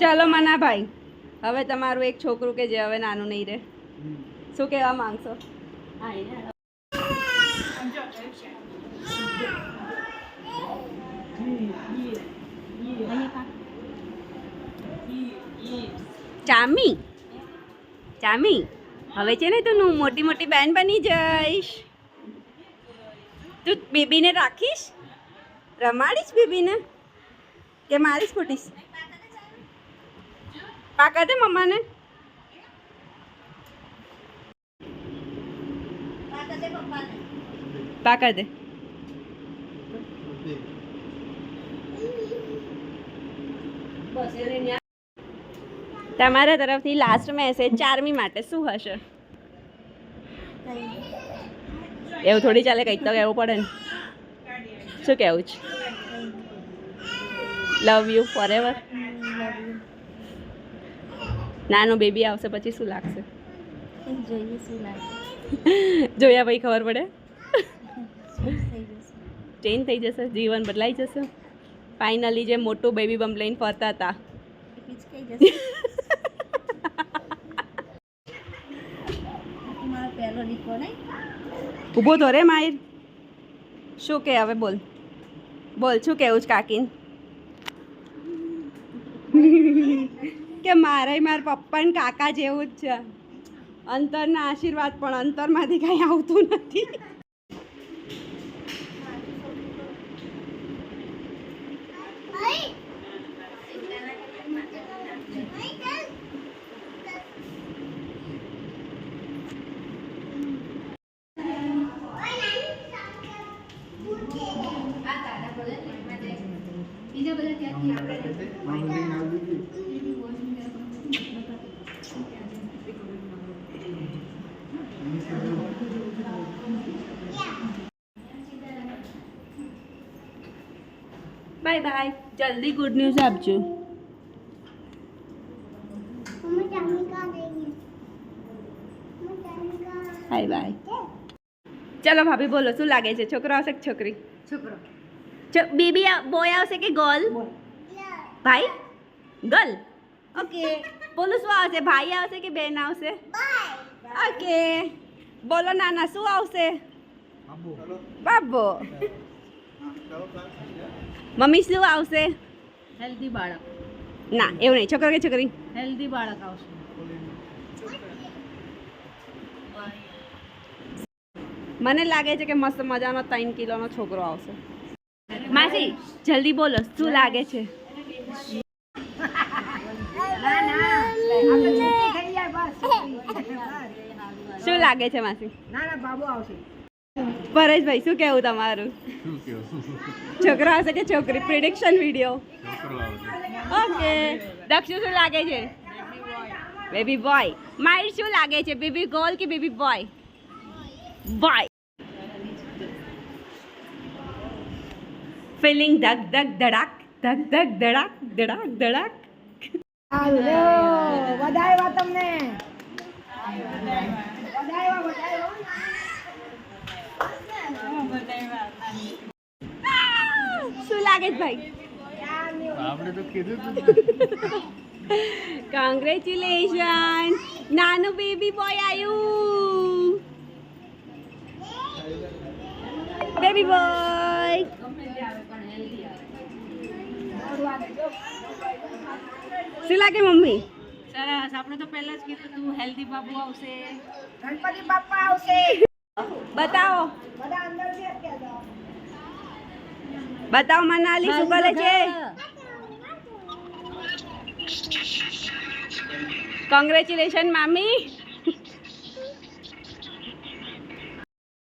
ચલો મનાભાઈ હવે તમારું એક છોકરું કે જે હવે નાનું નહીં રહે. શું કહેવા માંગશો? ચામી ચામી, હવે છે ને તું મોટી મોટી બેન બની જઈશ. તું બેબીને રાખીશ? રમાડીશ બેબીને? કે મારી ફૂટીશ પાકા દે મમ્માને. પાકા દે તમારા તરફથી લાસ્ટ મેસેજ ચારમી માટે શું હશે? એવું થોડી ચાલે કંઈક તો કહેવું પડે ને. શું કહેવું છે? લવ યુ ફોર એવર નાનું બેબી આવશે પછી શું લાગશે? જોઈએ શું લાગે. જોયા પછી ખબર પડે? ચેન્જ થઈ જશે. જીવન બદલાઈ જશે. ફાઇનલી જે મોટું બેબી બમ્પ લઈને ફરતા હતા. ઊભો તો રે માહિર. શું કે હવે બોલ? બોલ શું કેવું છે કાકીન? કે મારે મારા પપ્પા ને કાકા જેવું જ છે. અંતરના આશીર્વાદ પણ અંતરમાંથી કાંઈ આવતું નથી. બાય બાય જલ્દી ગુડ ન્યૂઝ આપજો બાય બાય ચલો ભાભી બોલો શું લાગે છે છોકરો આવશે કે છોકરી છોકરો બેબી બોય આવશે કે ગર્લ ભાઈ ગર્લ ઓકે બોલો શું આવશે ભાઈ આવશે કે બેન આવશે ઓકે બોલો નાના શું આવશે બાબો મમ્મી શું આવશે? હેલ્ધી બાળક. ના એવું નહીં. છોકરો કે છોકરી? હેલ્ધી બાળક આવશે. મને લાગે છે કે મસ્ત મજાનો ત્રણ કિલોનો છોકરો આવશે. માસી જલ્દી બોલો શું લાગે છે? શું લાગે છે માસી? ના ના બાબુ આવશે. પરેશભાઈ શું કેવું તમારું? શું કેવું છોકરો આવશે કે છોકરી? Prediction video okay. દક્ષુ શું લાગે છે? Baby boy. માઇર શું લાગે છે? બેબી ગર્લ કે બેબી બોય? બોય. ફિલિંગ ધક ધક ધડાક ધક ધક ધડાક ધડાક ધડાક. હાલો વધાવ્યા તમને. વધાવ્યા વધાવ્યા શું લાગે છે ભાઈ? આપણે તો કીધું તું કોંગ્રેચ્યુલેશન નાનું બેબી બોય આવ્યું બેબી બોય શું લાગે મમ્મી? સરસ. આપણે તો પહેલા જ કીધું તું હેલ્ધી બાબુ આવશે ગણપતિ બાપા આવશે. બતાવો. બધા અંદર બતાવો મનાલી શું કરે છે? કોંગ્રેચ્યુલેશન મામી.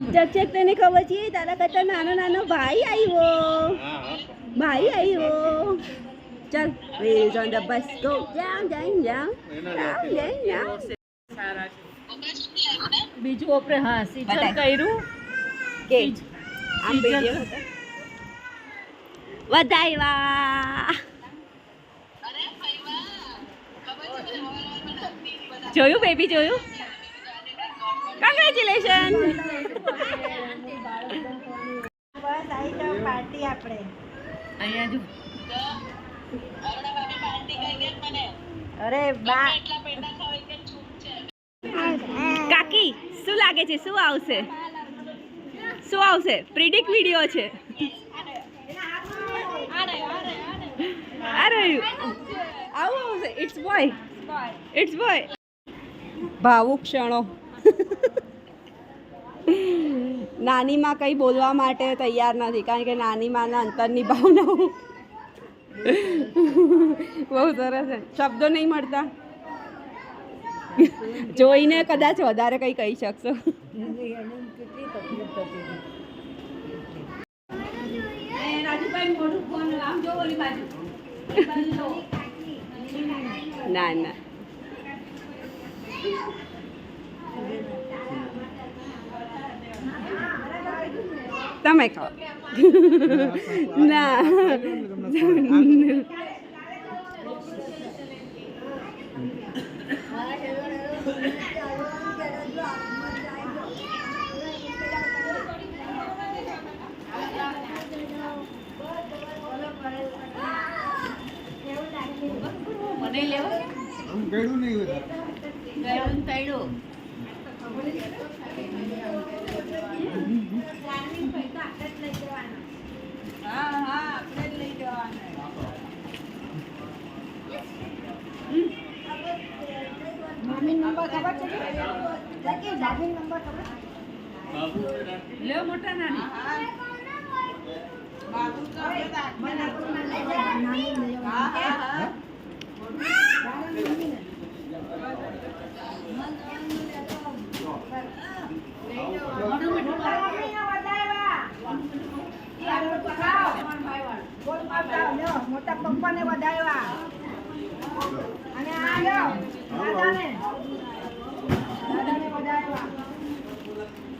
જક્ષક તને ખબર છે? તારા કરતા નાનો નાનો ભાઈ આવ્યો ભાઈ આવ્યો ચાલ wheels on the bus. Go down down down down down બીજું ઓપરે હા સિંચન કર્યું. કે? આમ વીડિયો વધાવ્યા જોયું બેબી જોયું? કંગ્રેચ્યુલેશન પાર્ટી આપણે અહીંયા જો. અરે બા. કાકી શું લાગે છે? શું આવશે? શું આવશે? પ્રિડિક વિડિયો છે. અરે આવું આવશે. ઇટ્સ બોય ઇટ્સ બોય ભાવુક ક્ષણો. નાનીમાં કંઈ બોલવા માટે તૈયાર નથી કારણ કે નાની માના અંતરની ભાવના બહુ સરસ છે. શબ્દો નહીં મળતા. જોઈને કદાચ વધારે કંઈ કહી શકશો. ના ના તમે ખાઓ ના મને લેવા આમ ગળ્યું નહીં હોય ગયું તૈડો હા હા આપણે જ લઈ જવાના. લ્યો મોટા નાની. હા હા હા મોટા પપ્પાને વધાવ્યા અને આ લ્યો દાદાને દાદાને વધાવ્યા અરે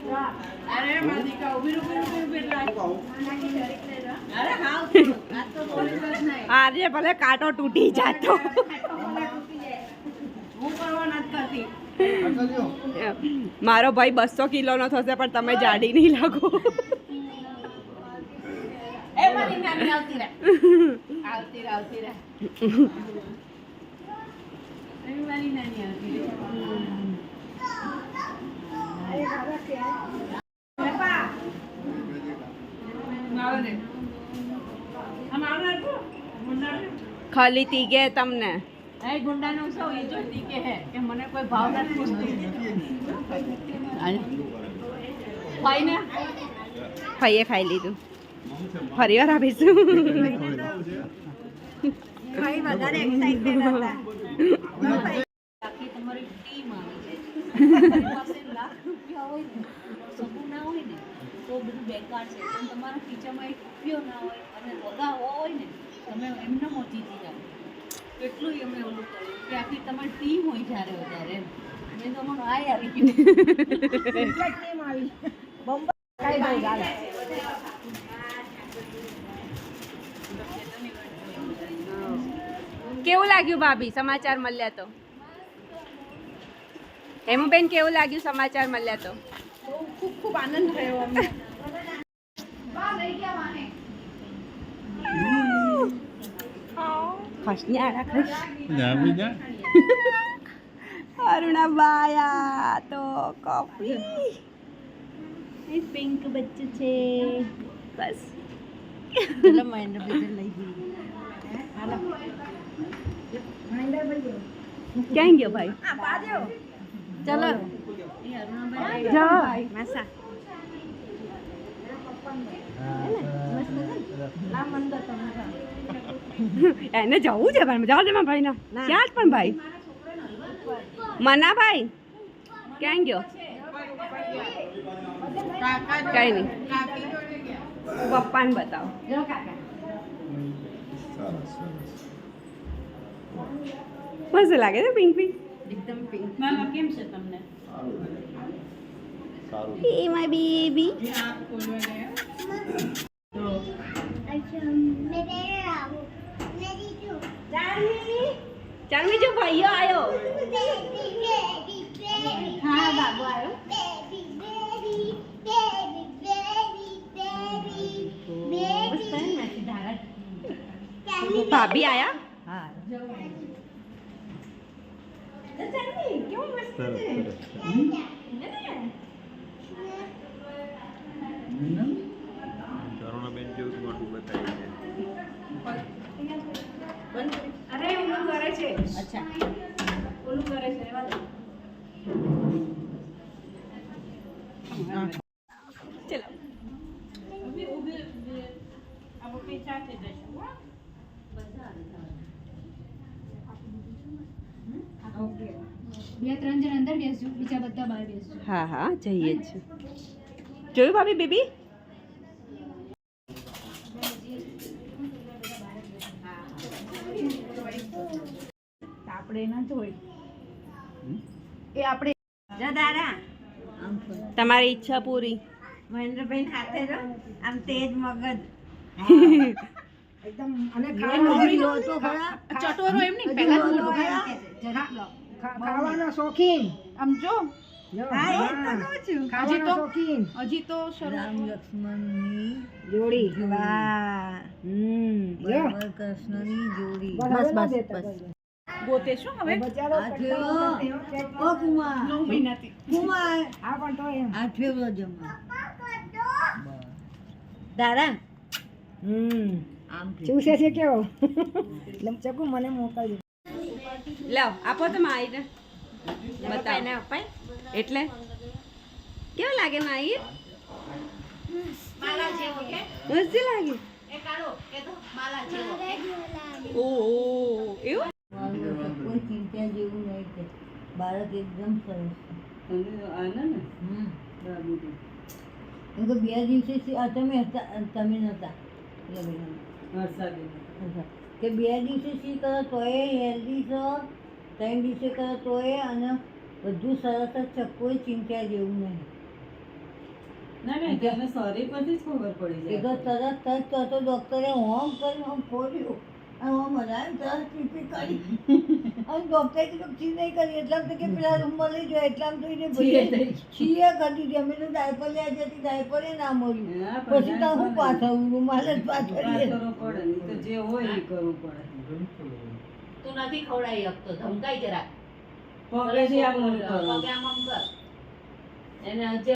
મારી દીકરા ઊભી ઊભી ઊભી ઊભી લાય. અરે હાવ આ તો કોઈ વાત નહીં આજે ભલે કાંટો તૂટી જાતો. મારો ભાઈ બસો કિલોનો થશે, પણ તમે જાડી નહીં લાગો. આવતી આવતી રહે આવતી રહે એ મારી નાની આવતી રહે આવો રે આમ આવો ને તું. ગુંડા ને. ખાલી તીગે તમને. એ ગુંડાનો શું એ જોતી કે હે કે મને કોઈ ભાવ નથી પૂછતું. ભાઈ ને ભાઈએ ખાઈ લીધું. ફરી વાર આપીશું ભાઈ વધારે એક્સાઇટેડ હતા આખી તમારી ટીમ આવી છે તમારી પાસે લાખ રૂપિયા હોય ને સગું ના હોય ને તો બધું બેકાર છે. પણ તમારા ખીચામાં એક રૂપિયો ના હોય અને વગા હોય ને તમે એમને મોતી જાઓ. એટલું એમને ઓલું કર્યું કે આખી તમારી ટીમ હોય જ્યારે વધારે એમ. મેં તો મને આય આવી ગયું. ટીમ આવી બોમ્બે ભાઈ ગાલે કેવું લાગ્યું ભાભી? સમાચાર મળ્યા તો. હેમુબેન કેવું લાગ્યું સમાચાર મળ્યા તો? ખૂબ ખૂબ આનંદ થયો અમને. ખસન્યા ખસ જા બી જા. અરુણાબાયા તો કોફી. પિંક બચ્ચું છે. બસ. ચલો મહેન્દ્ર ભાઈ લઈ ગઈ. ક્યાં ગયો. ભાઈ? ચલો. જાઓ માસા. એને જવું છે ભાઈ જાઓ તેમાં ભાઈ ના ક્યાં જ પણ ભાઈ. મના ભાઈ ક્યાં ગયો? કઈ નહીં. પપ્પાને બતાવો. મસ્ત લાગે છે પિંક પિંક? એકદમ પિંક મામા કેમ છે તમને? સારું એ માય બેબી. ચાલ બીજો ભાઈઓ આવ્યો હા બાબુ આવ્યો ભાભી આયા હા ચાંદની કેવું મસ્ત સરસ છે સરસ કરુણાબેન જેવું જ મોટું બતાવી છે અરે ઓલું કરે છે અચ્છા ઓલું કરે છે રેવા દો. ચલો બે ત્રણ જણ અંદર બેસજો બીજા બધા બહાર બેસજો હા હા જઈએ જ. જોયું ભાભી બેબી? આપણે ના જોઈ. એ આપણે દાદા. તમારી ઈચ્છા પૂરી? મહેન્દ્રભાઈ હાથે રહો. આમ તેજ મગજ. એકદમ અને ચટોરો એમ નહીં પહેલા ખાવાના શોખીન. આમ જો. હજી તો વાહ કૃષ્ણની જોડી. બસ બસ બસ ગોતે શું હવે? નવ મહિનાથી. કુમાર. આ પણ તો એમ. આઠવે વ્રજમાં દાદા. હમ. આમ ચૂસે છે કેવો? એટલે ચકુ મને મોકલજો. લાવ આપો તો માહીને બતાવ. એને અપાય. એટલે? કેવું લાગે માહીર? મસ્ત લાગે. ઓ ઓ, એવું? કોઈ ચિંતા જેવું નહીં કે બાળક એકદમ સરસ છે. એમ તો. બે દિવસે આ તમે હતા તમે નહોતા કે બે દિવસે સી કરો તોય હેલ્ધી છો ત્રણ દિવસે કરો તોય અને બધું સરસ જ છે કોઈ ચિંતા જેવું નહીં. ના ના સોરી તરત જ ખબર પડી જાય. કરી તો તરત જ હોમ હરાયું હોમ પીપી કરી અને ડૉક્ટરે કીધું છી નહીં કરી. એટલામાં તો કે પેલા રૂમમાં લઈ જાઓ એટલામાં તો એને ભાઈએ કરી દીધી અમે તો ડાયપર લેવા જતી ડાયપરે ના મળ્યું. પછી તો હું પાછા રૂમાલ જ પાછળ તું નથી ખવડાવી શકતો ધમકાઈ જરા પગે આમ આમ કર. એને હજે